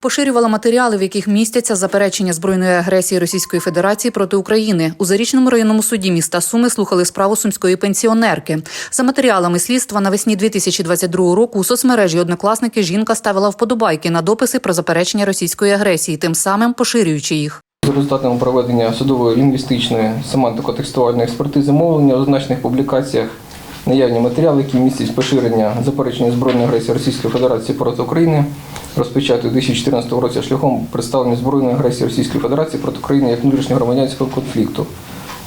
Поширювала матеріали, в яких містяться заперечення збройної агресії Російської Федерації проти України. У зарічному районному суді міста Суми слухали справу сумської пенсіонерки. За матеріалами слідства навесні 2022 року у соцмережі однокласники жінка ставила вподобайки на дописи про заперечення російської агресії, тим самим поширюючи їх. За результатами проведення судової лінгвістичної семантико-текстуальної експертизи мовлення у зазначених публікаціях наявні матеріали, які містять поширення заперечення збройної агресії Російської Федерації проти України, розпочати у 2014 році шляхом представлення збройної агресії Російської Федерації проти України як внутрішньогромадянського конфлікту.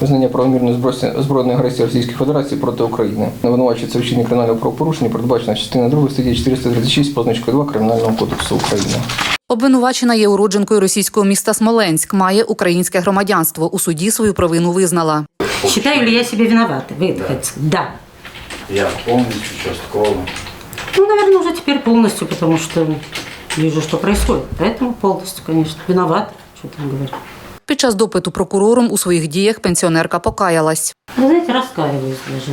Визнання правомірної збройної- збройної агресії Російської Федерації проти України. Винувачується у вчиненні кримінального правопорушення, передбачена частина 2 статті 436 позначкою 2 Кримінального кодексу України. Обвинувачена є уродженкою російського міста Смоленськ, має українське громадянство. У суді свою провину визнала. Считаю ли я себя виноватой? Вы? Да. Я полностью, частково. Ну, наверное, уже теперь полностью, потому что вижу, что происходит. Поэтому полностью, конечно, виновата. Что там говорить. Під час допиту прокурором у своїх діях пенсіонерка покаялась. Вы знаете, раскаиваюсь даже.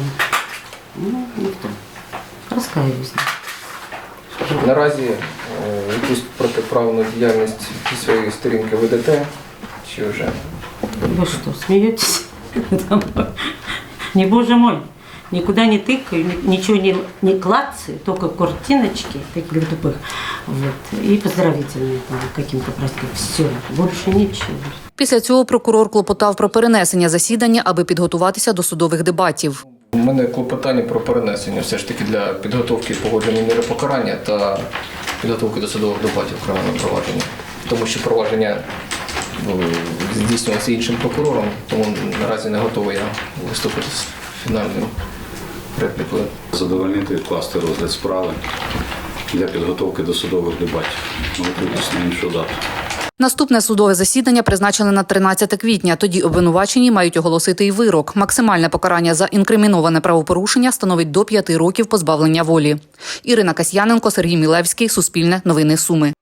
Ну, никто. Раскаиваюсь. да. Наразі е, якусь протиправну діяльність зі своєї сторінки ведете, чи вже Вы что, смеетесь? Там, Не боже мой. Никуда не тыкаю, ни- ничего не, не клацаю, только картиночки таких тупых. Вот. И поздравительные там каким-то праздником. Все, больше ничего. Після цього прокурор клопотав про перенесення засідання, аби підготуватися до судових дебатів. У мене клопотання про перенесення все ж таки для підготовки погодження міри покарання та підготовки до судових дебатів кримінального провадження. Тому що провадження ну, здійснювалося іншим прокурором, тому наразі не готовий я виступити з фінальною реплікою. Задовольнити відкласти розгляд справи для підготовки до судових дебатів. Готуйтесь на іншу дату. Наступне судове засідання призначили на 13 квітня. Тоді обвинувачені мають оголосити й вирок. Максимальне покарання за інкриміноване правопорушення становить до 5 років позбавлення волі. Ірина Касьяненко, Сергій Мілевський, Суспільне, Новини Суми.